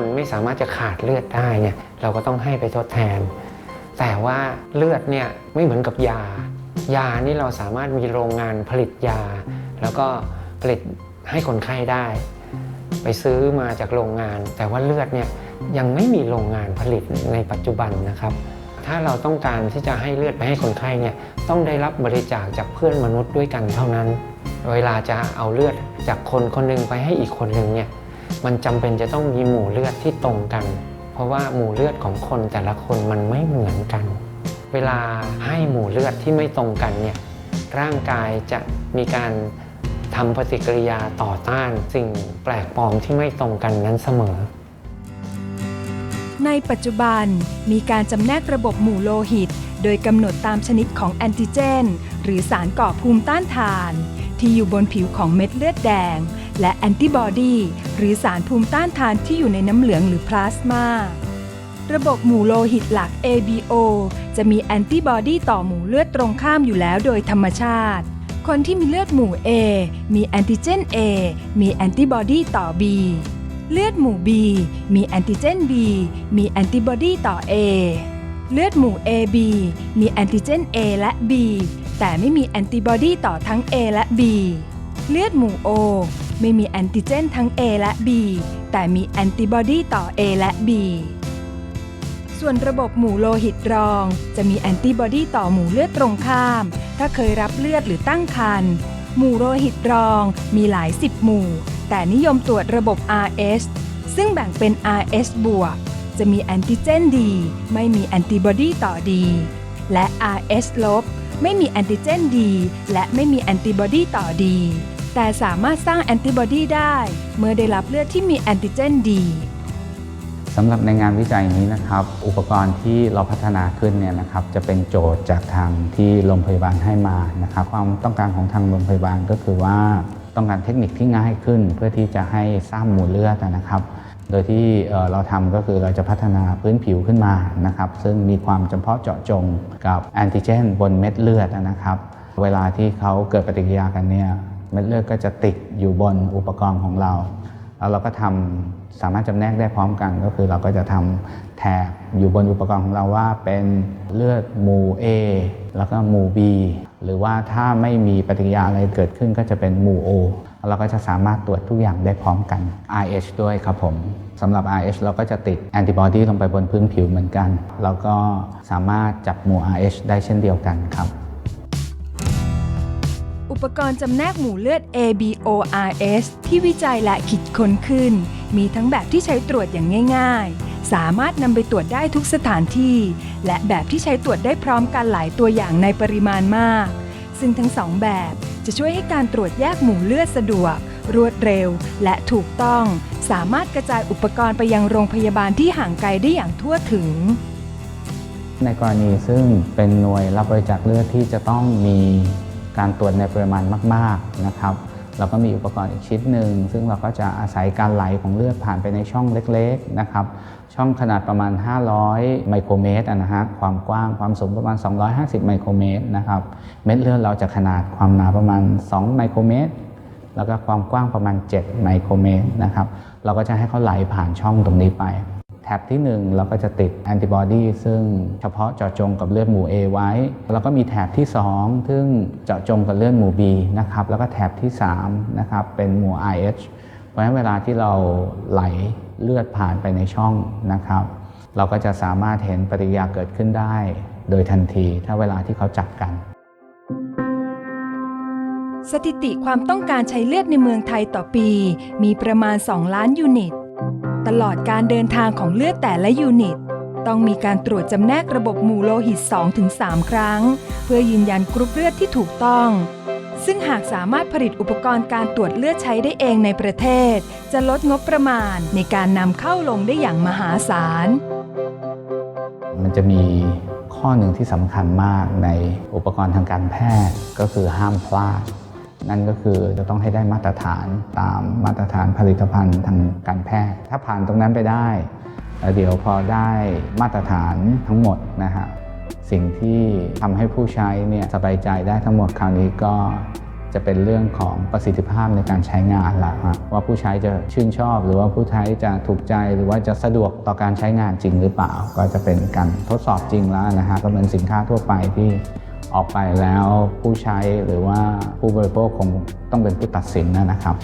คนไม่สามารถจะขาดเลือดได้เนี่ยเราก็ต้องให้ไปทดแทน แต่ว่าเลือดเนี่ยไม่เหมือนกับยา ยานี่เราสามารถมีโรงงานผลิตยา แล้วก็ผลิตให้คนไข้ได้ ไปซื้อมาจากโรงงาน แต่ว่าเลือดเนี่ยยังไม่มีโรงงานผลิตในปัจจุบันนะครับ ถ้าเราต้องการที่จะให้เลือดไปให้คนไข้เนี่ยต้องได้รับบริจาคจากเพื่อนมนุษย์ด้วยกันเท่านั้น เวลาจะเอาเลือดจากคนคนหนึ่งไปให้อีกคนหนึ่งเนี่ย มันจำเป็นจะต้องมีหมู่เลือดที่ตรงกัน เพราะว่าหมู่เลือดของคนแต่ละคนมันไม่เหมือนกัน เวลาให้หมู่เลือดที่ไม่ตรงกันเนี่ยร่างกายจะมีการทำปฏิกิริยาต่อต้านสิ่งแปลกปลอมที่ไม่ตรงกันนั้นเสมอ ในปัจจุบันมีการจำแนกระบบหมู่โลหิต โดยกำหนดตามชนิดของแอนติเจน หรือสารก่อภูมิต้านทาน ที่อยู่บนผิวของเม็ดเลือดแดง และแอนติบอดีหรือสารภูมิต้านทานที่อยู่ในน้ำเหลืองหรือพลาสมาระบบหมู่โลหิตหลัก ABO จะมีแอนติบอดีต่อหมู่เลือดตรงข้ามอยู่แล้วโดยธรรมชาติ คนที่มีเลือดหมู่ A มีแอนติเจน A มีแอนติบอดีต่อ B เลือดหมู่ B มีแอนติเจน B มีแอนติบอดีต่อ A เลือดหมู่ AB มีแอนติเจน A และ B แต่ไม่มีแอนติบอดีต่อทั้ง A และ B เลือดหมู่ O ไม่มีแอนติเจนทั้ง A และ B แต่มีแอนติบอดีต่อ A และ B ส่วนระบบหมู่โลหิตรอง จะมีแอนติบอดีต่อหมู่เลือดตรงข้าม ถ้าเคยรับเลือดหรือตั้งครรภ์หมู่โลหิตรองมีหลายสิบหมู่ แต่นิยมตรวจระบบ RS ซึ่งแบ่งเป็น RS บวกจะมีแอนติเจนดี ไม่มีแอนติบอดีต่อดี และ RS ลบไม่มีแอนติเจนดี และไม่มีแอนติบอดีต่อดี แต่สามารถสร้างแอนติบอดีได้ เมื่อได้รับเลือดที่มีแอนติเจนดีสำหรับในงานวิจัยนี้นะครับ อุปกรณ์ที่เราพัฒนาขึ้นเนี่ยนะครับ จะเป็นโจทย์จากทางที่โรงพยาบาลให้มานะครับ ความต้องการของทางโรงพยาบาลก็คือว่าต้องการเทคนิคที่ง่ายขึ้น เพื่อที่จะให้สร้างหมู่เลือดนะครับ โดยที่เราทำก็คือเราจะพัฒนาพื้นผิวขึ้นมานะครับ ซึ่งมีความจำเพาะเจาะจงกับแอนติเจนบนเม็ดเลือดนะครับ เวลาที่เขาเกิดปฏิกิริยากันเนี่ย เม็ดเลือดก็จะติดอยู่บนอุปกรณ์ของเรา แล้วเราก็ทำสามารถจำแนกได้พร้อมกันก็คือเราก็จะทำแถบอยู่บนอุปกรณ์ของเราว่าเป็นเลือดหมู่ A แล้วก็หมู่ B หรือว่าถ้าไม่มีปฏิกิริยาอะไรเกิดขึ้นก็จะเป็นหมู่ O เราก็จะสามารถตรวจทุกอย่างได้พร้อมกัน RH ด้วยครับผมสำหรับ RH เราก็จะติดแอนติบอดีลงไปบนพื้นผิวเหมือนกัน แล้วก็สามารถจับหมู่ RH ได้เช่นเดียวกันครับ ปกรณ์จำแนกหมู่เลือด ABORS ที่วิจัยและคิดค้นขึ้น มีทั้งแบบที่ใช้ตรวจอย่างง่าย ๆ สามารถนำไปตรวจได้ทุกสถานที่ และแบบที่ใช้ตรวจได้พร้อมกันหลายตัวอย่างในปริมาณมาก ซึ่งทั้งสองแบบจะช่วยให้การตรวจแยกหมู่เลือดสะดวก รวดเร็ว และถูกต้อง สามารถกระจายอุปกรณ์ไปยังโรงพยาบาลที่ห่างไกลได้อย่างทั่วถึงในกรณีซึ่งเป็นหน่วยรับบริจาคเลือดที่จะต้องมี การตรวจในปริมาณมากๆนะครับเราก็มีอุปกรณ์อีกชิ้นหนึ่ง ซึ่งเราก็จะอาศัยการไหลของเลือดผ่านไปในช่องเล็กๆนะครับช่องขนาดประมาณ 500 ไมโครเมตรนะฮะความกว้างความสูงประมาณ 250 ไมโครเมตรนะครับเม็ดเลือดเราจะขนาดความหนาประมาณ 2 ไมโครเมตร แล้วก็ความกว้างประมาณ 7 ไมโครเมตรนะครับเราก็จะให้เขาไหลผ่านช่องตรงนี้ไป แท็บที่ 1 เราก็จะติดแอนติบอดีซึ่งเฉพาะเจาะจงกับเลือดหมู่ A ไว้ แล้วก็มีแท็บที่ 2 ซึ่งเจาะจงกับเลือดหมู่ B นะครับแล้วก็แท็บที่3นะครับเป็นหมู่ IH เพราะฉะนั้นเวลาที่เราไหลเลือดผ่านไปในช่องนะครับ เราก็จะสามารถเห็นปฏิกิริยาเกิดขึ้นได้ โดยทันทีถ้าเวลาที่เขาจับกัน สถิติความต้องการใช้เลือดในเมืองไทยต่อปี มีประมาณ 2 ล้านยูนิต ตลอดการเดินทางของเลือดแต่ละยูนิต ต้องมีการตรวจจำแนกระบบหมู่โลหิต 2-3 ครั้ง เพื่อยืนยันกรุ๊ปเลือดที่ถูกต้อง ซึ่งหากสามารถผลิตอุปกรณ์การตรวจเลือดใช้ได้เองในประเทศ จะลดงบประมาณในการนำเข้าลงได้อย่างมหาศาล มันจะมีข้อหนึ่งที่สำคัญมากในอุปกรณ์ทางการแพทย์ก็คือห้ามพลาด นั่นก็คือจะต้องให้ได้มาตรฐานตามมาตรฐานผลิตภัณฑ์ทางการแพทย์ ถ้าผ่านตรงนั้นไปได้ เดี๋ยวพอได้มาตรฐานทั้งหมดนะฮะสิ่งที่ทำให้ผู้ใช้เนี่ยสบายใจได้ทั้งหมดคราวนี้ก็จะเป็นเรื่องของประสิทธิภาพในการใช้งานละว่าผู้ใช้จะชื่นชอบ หรือว่าผู้ใช้จะถูกใจหรือว่าจะสะดวกต่อการใช้งานจริงหรือเปล่า ก็จะเป็นการทดสอบจริงแล้วนะฮะก็เหมือนสินค้าทั่วไปที่ ออกไปแล้วผู้ใช้หรือว่าผู้บริโภคคงต้องเป็นผู้ตัดสินนะครับ